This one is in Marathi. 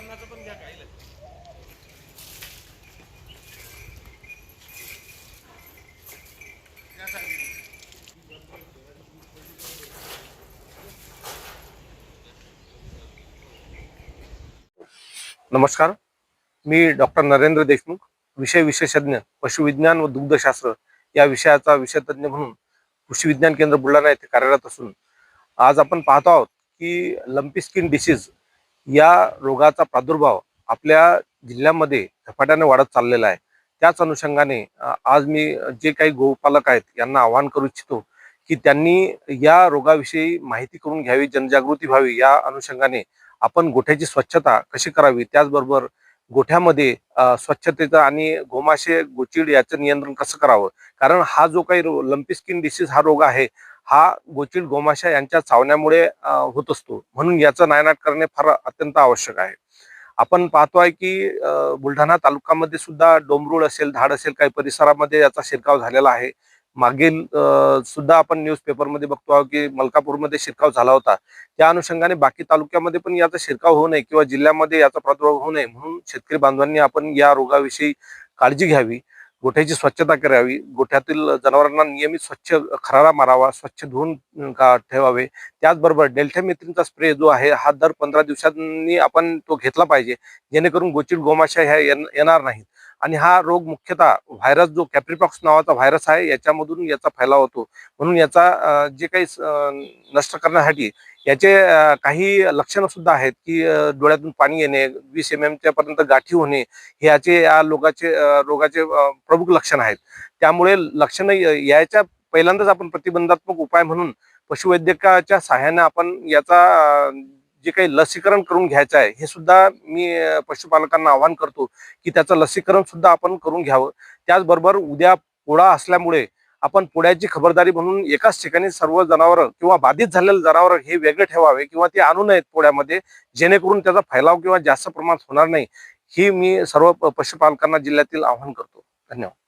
पण घ्या खायला नमस्कार. मी डॉक्टर नरेंद्र देशमुख विषय विशेषज्ञ पशुविज्ञान व दुग्धशास्त्र या विषयाचा विषय तज्ज्ञ म्हणून कृषी विज्ञान केंद्र बुलढाणा येथे कार्यरत असून आज आपण पाहतो आहोत की लंपी स्किन डिसीज या रोगाचा प्रादुर्भाव आपल्या जिल्ह्यामध्ये झपाट्याने वाढत चाललेला आहे. त्याच अनुषंगाने आज मी जे काही गोपालक आहेत यांना आवाहन करू इच्छितो की त्यांनी या रोगाविषयी माहिती करून घ्यावी जनजागृती व्हावी. या अनुषंगाने आपण गोठ्याची स्वच्छता कशी करावी? त्याचबरोबर गोठ्यामध्ये स्वच्छतेचं आणि गोमाशे गोचिड याचं नियंत्रण कसं करावं? कारण हा जो काही लंपी स्किन डिसीज हा रोग आहे हा गोचिड गोमाशा यांच्या चावण्यामुळे होत असतो. म्हणून याचं नायनाट करणे फार अत्यंत आवश्यक आहे. आपण पाहतोय की बुलढाणा तालुक्यामध्ये सुद्धा डोंबरूळ असेल धाड असेल काही परिसरामध्ये याचा शिरकाव झालेला आहे. मागील सुद्धा आपण न्यूजपेपरमध्ये बघतो आहोत की मलकापूरमध्ये शिरकाव झाला होता. त्या अनुषंगाने बाकी तालुक्यामध्ये पण याचा शिरकाव होऊ नये किंवा जिल्ह्यामध्ये याचा प्रादुर्भाव होऊ नये म्हणून शेतकरी बांधवांनी आपण या रोगाविषयी काळजी घ्यावी. गोठ्याची स्वच्छता करावी. गोठ्यातील जनावरांना नियमित स्वच्छ खरारा मारावा स्वच्छ धुवून का ठेवावे. त्याचबरोबर डेल्टामेथ्रिनचा स्प्रे जो आहे हा दर पंधरा दिवसांनी आपण तो घेतला पाहिजे. जेणेकरून गोचिड गोमाशा ह्या येणार नाहीत. आणि हा रोग मुख्यतः व्हायरस जो कॅप्रिपॉक्स नावाचा व्हायरस आहे याच्यामधून याचा फैलाव होतो. म्हणून याचा जे काही नष्ट करण्यासाठी याचे काही लक्षणं सुद्धा आहेत की डोळ्यातून पाणी येणे वीस एम एमच्या पर्यंत गाठी होणे हे याचे या रोगाचे रोगाचे प्रमुख लक्षण आहेत. त्यामुळे लक्षणं यायच्या याच्या पहिल्यांदाच आपण प्रतिबंधात्मक उपाय म्हणून पशुवैद्यकाच्या सहाय्याने आपण याचा जे काही लसीकरण करून घ्यायचं आहे हे सुद्धा मी पशुपालकांना आवाहन करतो की त्याचं लसीकरण सुद्धा आपण करून घ्यावं. त्याचबरोबर उद्या पोळा असल्यामुळे आपण पोळ्याची खबरदारी म्हणून एकाच ठिकाणी सर्व जनावरं किंवा बाधित झालेलं जनावर हे वेगळे ठेवावे किंवा ते आणू नयेत पोळ्यामध्ये जेणेकरून त्याचा फैलाव किंवा जास्त प्रमाणात होणार नाही ही मी सर्व प- पशुपालकांना जिल्ह्यातील आवाहन करतो. धन्यवाद.